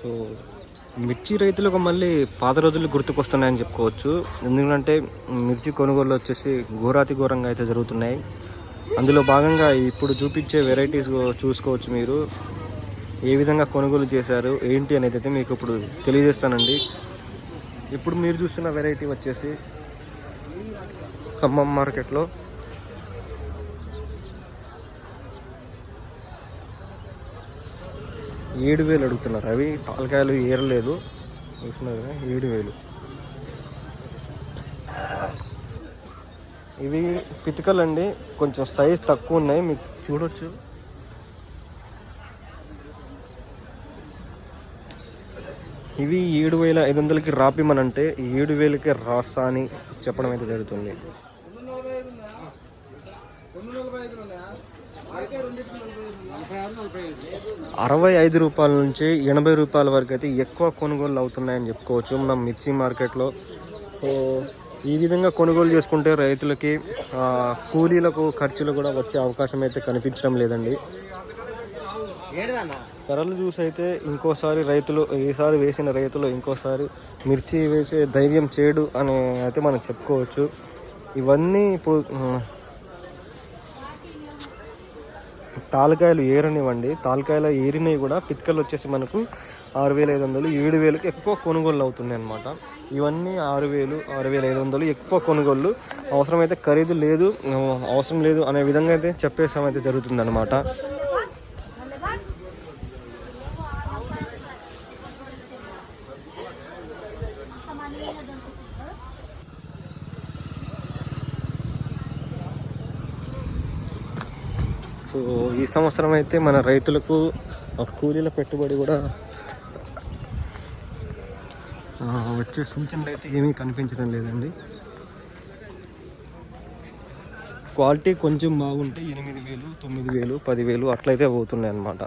So మిర్చి రైతులకు మళ్ళీ పాత రోజులు గుర్తుకొస్తున్నాయని చెప్పుకోవచ్చు. ఎందుకంటే మిర్చి కొనుగోలు వచ్చేసి ఘోరాతి ఘోరంగా అయితే జరుగుతున్నాయి. అందులో భాగంగా ఇప్పుడు చూపించే వెరైటీస్ చూసుకోవచ్చు మీరు. ఏ విధంగా కొనుగోలు చేశారు ఏంటి అనేది అయితే మీకు ఇప్పుడు తెలియజేస్తానండి. ఇప్పుడు మీరు చూస్తున్న వెరైటీ వచ్చేసి ఖమ్మం మార్కెట్లో. ఏడు వేలు అడుగుతున్నారు. అవి తాలకాయలు ఏరలేదు. చూస్తున్నారు కదా ఏడు వేలు ఇవి పితికలు అండి. కొంచెం సైజ్ తక్కువ ఉన్నాయి. మీకు చూడొచ్చు. ఇవి ఏడు వేల ఐదు వందలకి రాపిమనంటే ఏడు వేలకి రాస్తా అని చెప్పడం అయితే జరుగుతుంది. అరవై ఐదు రూపాయల నుంచి ఎనభై రూపాయల వరకు అయితే ఎక్కువ కొనుగోలు అవుతున్నాయని చెప్పుకోవచ్చు మనం మిర్చి మార్కెట్లో. సో ఈ విధంగా కొనుగోలు చేసుకుంటే రైతులకి కూలీలకు ఖర్చులు కూడా వచ్చే అవకాశం అయితే కనిపించడం లేదండి. ధరలు చూసి అయితే ఇంకోసారి రైతులు ఈసారి వేసిన రైతులు ఇంకోసారి మిర్చి వేసే ధైర్యం చేయడు అని అయితే మనం చెప్పుకోవచ్చు. ఇవన్నీ ఇప్పుడు ఉమ్, తాలకాయలు ఏరనివ్వండి. తాలకాయలు ఏరినవి కూడా పితికలు వచ్చేసి మనకు ఆరు వేల ఐదు వందలు ఏడు వేలకు ఎక్కువ కొనుగోళ్ళు అవుతున్నాయి అనమాట ఇవన్నీ ఆరు వేలు ఆరు వేల ఐదు వందలు ఎక్కువ కొనుగోళ్ళు. అవసరమైతే ఖరీదు లేదు అవసరం లేదు అనే విధంగా అయితే చెప్పేసాం అయితే జరుగుతుంది సో ఈ సంవత్సరం అయితే మన రైతులకు కూలీల పెట్టుబడి కూడా వచ్చే సూచనలు అయితే ఏమీ కనిపించడం లేదండి. క్వాలిటీ కొంచెం బాగుంటే ఎనిమిది వేలు తొమ్మిది వేలు పదివేలు అట్లయితే పోతున్నాయి అన్నమాట